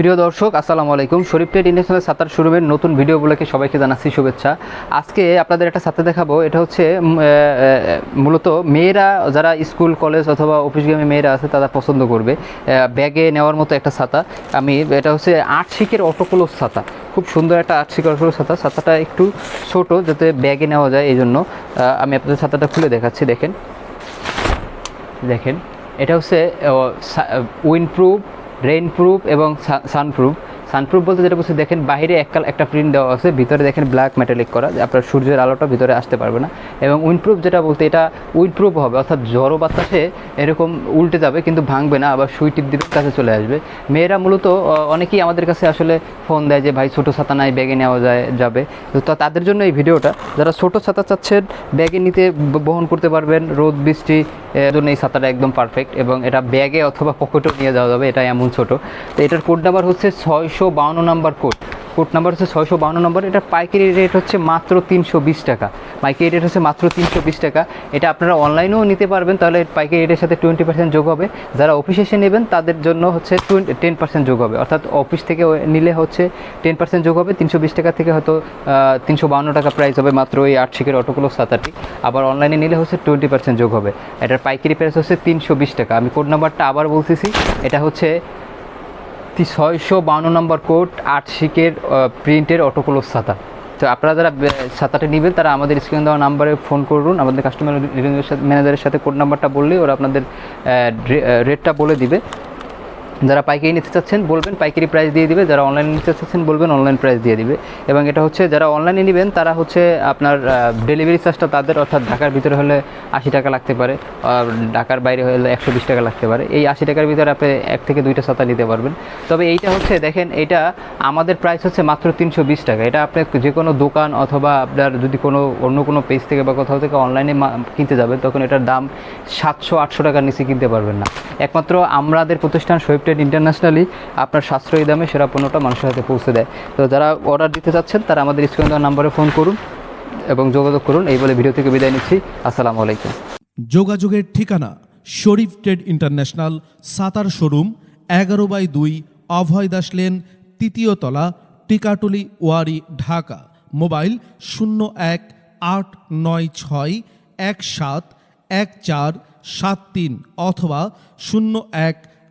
প্রিয় দর্শক, আসসালামু আলাইকুম। শরীফ ট্রেড ইন্টারন্যাশনাল সাঁতার শোরুমের নতুন ভিডিওগুলোকে সবাইকে জানাচ্ছি শুভেচ্ছা। আজকে আপনাদের একটা ছাতা দেখাবো। এটা হচ্ছে মূলত মেয়েরা যারা স্কুল, কলেজ অথবা অফিসগামী মেয়েরা আছে, তারা পছন্দ করবে। ব্যাগে নেওয়ার মতো একটা ছাতা। আমি, এটা হচ্ছে আট শিকের অটোকোলস ছাতা। খুব সুন্দর একটা আট শিকের ছাতা। ছাতাটা একটু ছোট যাতে ব্যাগে নেওয়া যায় এই জন্য আমি আপনাদের ছাতাটা খুলে দেখাচ্ছি, দেখেন। দেখেন। এটা হচ্ছে উইন্ডপ্রুফ রেইনপ্রুফ এবং সানপ্রুফ সানপ্রুফ বলতে যেটা বলছে, দেখেন বাইরে এককাল একটা প্রিন্ট দেওয়া আছে, ভিতরে দেখেন ব্ল্যাক মেটালিক করা আপনার সূর্যের আলোটা ভিতরে আসতে পারবে না। এবং উইন্ডপ্রুফ যেটা বলতে, এটা উইন্ডপ্রুফ হবে, অর্থাৎ ঝড়ো বাতাসে এরকম উল্টে যাবে, কিন্তু ভাঙবে না, আবার সুই টিপ কাছে চলে আসবে। মেয়েরা মূলত অনেকেই আমাদের কাছে আসলে ফোন দেয় যে, ভাই, ছোটো ছাতা নাই ব্যাগে নেওয়া যায়, যাবে। তো তাদের জন্য এই ভিডিওটা, যারা ছোটো ছাতা চাচ্ছেন ব্যাগে নিতে বহন করতে পারবেন, রোদ, বৃষ্টি এর জন্য এই ছাতাটা একদম পারফেক্ট এবং এটা ব্যাগে অথবা পকেটেও নিয়ে যাওয়া যাবে, এটা এমন ছোট। তো এটার কোড নাম্বার হচ্ছে ছয়শো বাউন্ন নাম্বার কোড কোড নাম্বার হচ্ছে ছয়শো বাউন্ন নম্বর। এটার পাইকারি রেট হচ্ছে মাত্র তিনশো বিশ টাকা। পাইকারি রেট হচ্ছে মাত্র তিনশো বিশ টাকা। এটা আপনারা অনলাইনেও নিতে পারবেন, তাহলে পাইকারি রেটের সাথে টোয়েন্টি পার্সেন্ট যোগ হবে। যারা অফিসে এসে নেবেন, তাদের জন্য হচ্ছে টেন পার্সেন্ট যোগ হবে। অর্থাৎ অফিস থেকে নিলে হচ্ছে টেন পার্সেন্ট যোগ হবে। তিনশো বিশ টাকা থেকে হয়তো তিনশো বাউন্ন টাকা প্রাইস হবে মাত্র ওই আট শিকের অটোগুলো সাতাটি আবার অনলাইনে নিলে হচ্ছে টোয়েন্টি পার্সেন্ট যোগ হবে। এটার পাইকারি প্রাইস হচ্ছে তিনশো বিশ টাকা। আমি কোড নাম্বারটা আবার বলতেছি। এটা হচ্ছে ছয়শো বাউন্ন নম্বর কোড আট শিকের প্রিন্টের অটোকোলোস ছাতা। তো আপনারা যারা ছাতাটা নেবেন, তারা আমাদের স্ক্রিন দেওয়া নাম্বারে ফোন করুন। আমাদের কাস্টমার ম্যানেজারের সাথে কোড নাম্বারটা বললে ওরা আপনাদের রেটটা বলে দিবে। যারা পাইকারি নিতে চাচ্ছেন বলবেন, পাইকারি প্রাইস দিয়ে দিবে। যারা অনলাইনে নিতে চাচ্ছেন বলবেন অনলাইন প্রাইস দিয়ে দিবে। এবং এটা হচ্ছে, যারা অনলাইনে নেবেন, তারা হচ্ছে আপনার ডেলিভারি চার্জটা তাদের, অর্থাৎ ঢাকার ভিতরে হলে আশি টাকা লাগতে পারে, আর ঢাকার বাইরে হলে একশো বিশ টাকা লাগতে পারে। এই আশি টাকার ভিতরে আপনি এক থেকে দুইটা ছাতা নিতে পারবেন। তবে এইটা হচ্ছে, দেখেন, এটা আমাদের প্রাইস হচ্ছে মাত্র তিনশো বিশ টাকা। এটা আপনি যে কোনো দোকান অথবা আপনার যদি কোনো, অন্য কোনো পেজ থেকে বা কোথাও থেকে অনলাইনে কিনতে যাবেন, তখন এটার দাম সাতশো, আটশো টাকার নিচে কিনতে পারবেন না। একমাত্র আমাদের প্রতিষ্ঠান সোয়েব ট্রেড ইন্টারন্যাশনালি আপনার সাশ্রয়ী দামে সেরা পণ্যটা মানুষের হাতে পৌঁছে দেয়। তো যারা অর্ডার দিতে চাচ্ছেন, তারা আমাদের স্ক্রিন নাম্বারে ফোন করুন এবং যোগাযোগ করুন। এই বলে ভিডিও থেকে বিদায় নিচ্ছি। আসসালামু আলাইকুম। যোগাযোগের ঠিকানা শরীফ ট্রেড ইন্টারন্যাশনাল, সাতার শোরুম, এগারো বাই দুই, অভয় দাস লেন, তৃতীয় তলা, টিকাটুলি, ওয়ারি, ঢাকা। মোবাইল শূন্য এক, আট, নয়, ছয়, এক সাত, এক চার, সাত তিন, অথবা শূন্য এক